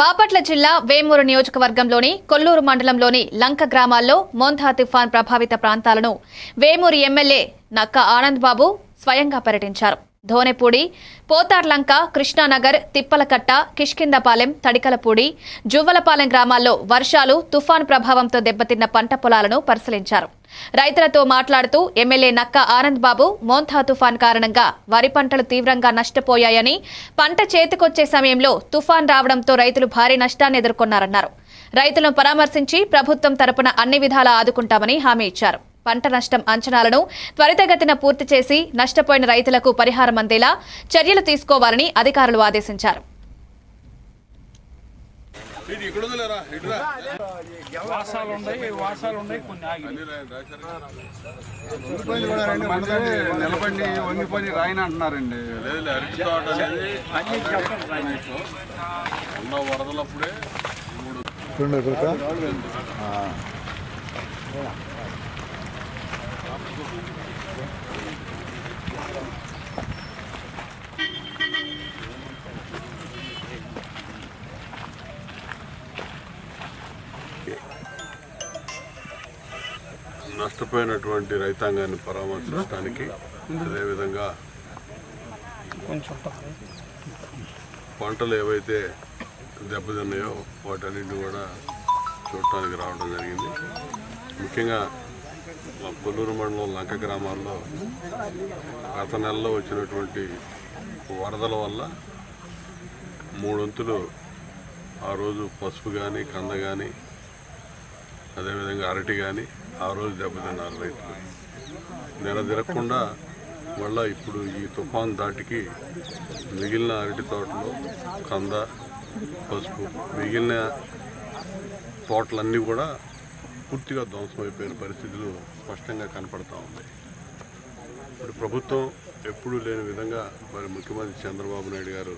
బాపట్ల జిల్లా వేమూరు నియోజకవర్గంలోని కొల్లూరు మండలంలోని లంక గ్రామాల్లో మోంథా తుఫాన్ ప్రభావిత ప్రాంతాలను వేమూరు ఎమ్మెల్యే నక్క ఆనంద్ బాబు స్వయంగా పర్యటించారు. ధోనెపూడి పోతార్లంక కృష్ణానగర్ తిప్పలకట్ట కిష్కిందపాలెం తడికలపూడి జువ్వలపాలెం గ్రామాల్లో వర్షాలు తుఫాన్ ప్రభావంతో దెబ్బతిన్న పంట పొలాలను పరిశీలించారు. రైతులతో మాట్లాడుతూ ఎమ్మెల్యే నక్క ఆనంద్ బాబు మోంథా తుఫాన్ కారణంగా వరి పంటలు తీవ్రంగా నష్టపోయాయని పంట చేతికొచ్చే సమయంలో తుఫాన్ రావడంతో రైతులు భారీ నష్టాన్ని ఎదుర్కొన్నారన్నారు. రైతులను పరామర్శించి ప్రభుత్వం తరపున అన్ని విధాలా ఆదుకుంటామని హామీ ఇచ్చారు. పంట నష్టం అంచనాలను త్వరితగతిన పూర్తి చేసి నష్టపోయిన రైతులకు పరిహారం అందేలా చర్యలు తీసుకోవాలని అధికారులు ఆదేశించారు. ఇటు ఇక్కడ వదిలేరా ఇటురా వాసాలు ఉన్నాయి వాసాలు ఉన్నాయి కొన్ని ఆగి మంది నిలబడి వంగిపోయి రాయని అంటున్నారండి. లేదు అరటి తోట అనేది అన్ని చెప్పండి ఉన్న వరదలప్పుడే మూడు నష్టపోయినటువంటి రైతాంగాన్ని పరామర్శించడానికి అదేవిధంగా పంటలు ఏవైతే దెబ్బతిన్నాయో వాటన్నిటిని కూడా చూడటానికి రావడం జరిగింది. ముఖ్యంగా మా కొల్లూరు మండలం లంక గ్రామాల్లో గత నెలలో వచ్చినటువంటి వరదల వల్ల మూడొంతులు ఆ రోజు పసుపు కానీ కంద కానీ అదేవిధంగా అరటి కానీ ఆ రోజు దెబ్బతిన్నారు రైతులు. నెల తిరగకుండా మళ్ళీ ఇప్పుడు ఈ తుఫాన్ దాటికి మిగిలిన అరటి తోటలో కంద పసుపు మిగిలిన తోటలన్నీ కూడా పూర్తిగా ధ్వంసమైపోయిన పరిస్థితులు స్పష్టంగా కనపడతా ఉన్నాయి. ఇప్పుడు ప్రభుత్వం ఎప్పుడూ లేని విధంగా మరి ముఖ్యమంత్రి చంద్రబాబు నాయుడు గారు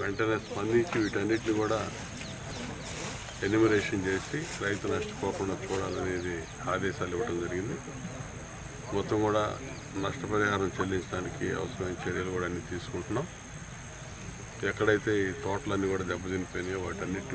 వెంటనే స్పందించి వీటన్నిటిని కూడా ఎన్యూమరేషన్ చేసి రైతు నష్టపోకుండా చూడాలనేది ఆదేశాలు ఇవ్వడం జరిగింది. మొత్తం కూడా నష్టపరిహారం చెల్లించడానికి అవసరమైన చర్యలు కూడా అన్నీ తీసుకుంటున్నాం. ఎక్కడైతే ఈ తోటలన్నీ కూడా దెబ్బతినిపోయినాయో వాటన్నిటి